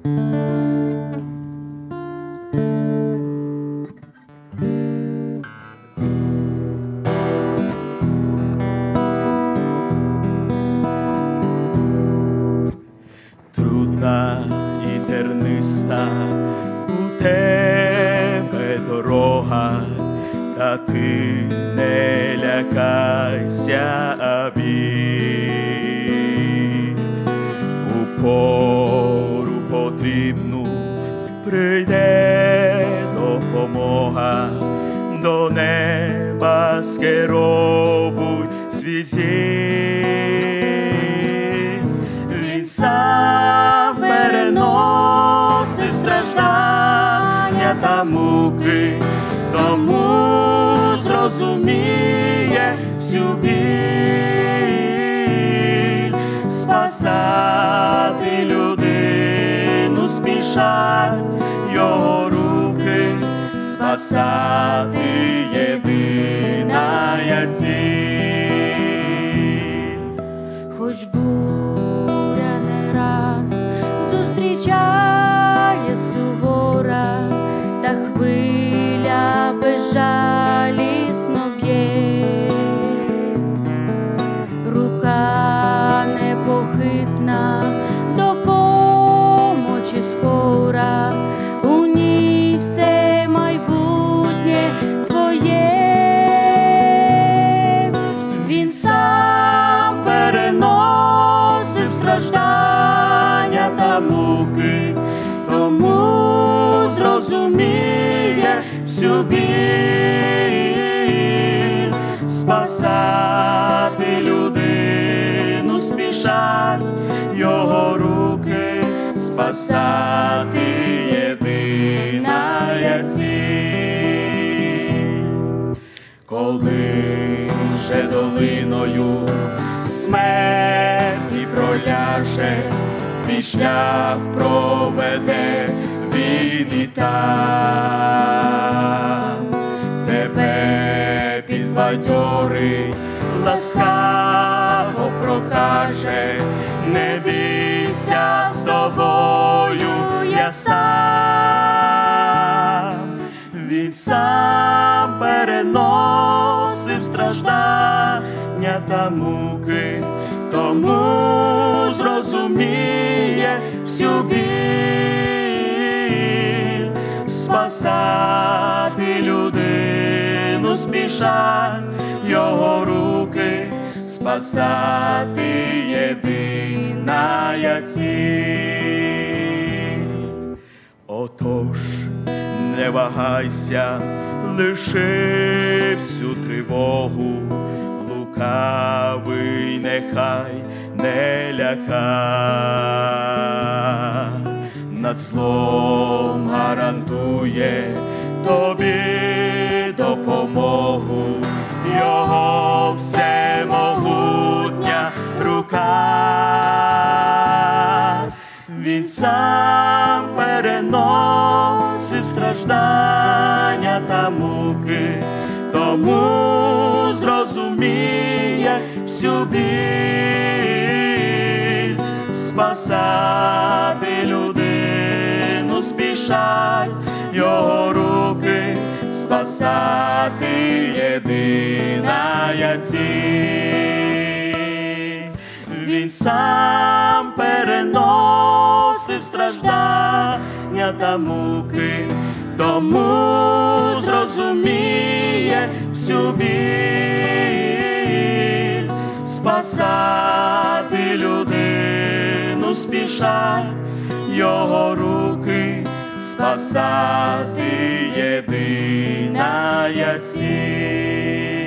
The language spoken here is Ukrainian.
Трудна і терниста у тебе дорога, та потрібну прийде допомога, до неба скеровуй свій зір. Він сам переносить страждання та муки, тому зрозуміє всю біль, спасати спасати єдина та муки, тому зрозуміє всю біль, спасати людину спішать його руки, спасати єдина ціль. Коли же долиною смерті проляже, твій шлях проведе він і там, тебе підбадьорить, ласкаво прокаже, не бійся з тобою, я сам. Він сам переносив страждання та муки, тому всю спасати людину спішать його руки, спасати єдина ціль. Отож, не вагайся, лиши всю тривогу, лукавий нехай не ляка, над злом гарантує тобі допомогу, його всемогутня рука. Він сам переносив страждання та муки, тому зрозуміє всю біль, спасати людину спішать його руки, спасати єдина я ціль. Він сам переносив страждання та муки, тому зрозуміє всю біль, спасати людину спішать його руки, спасати єдина ціль. Слава Богу.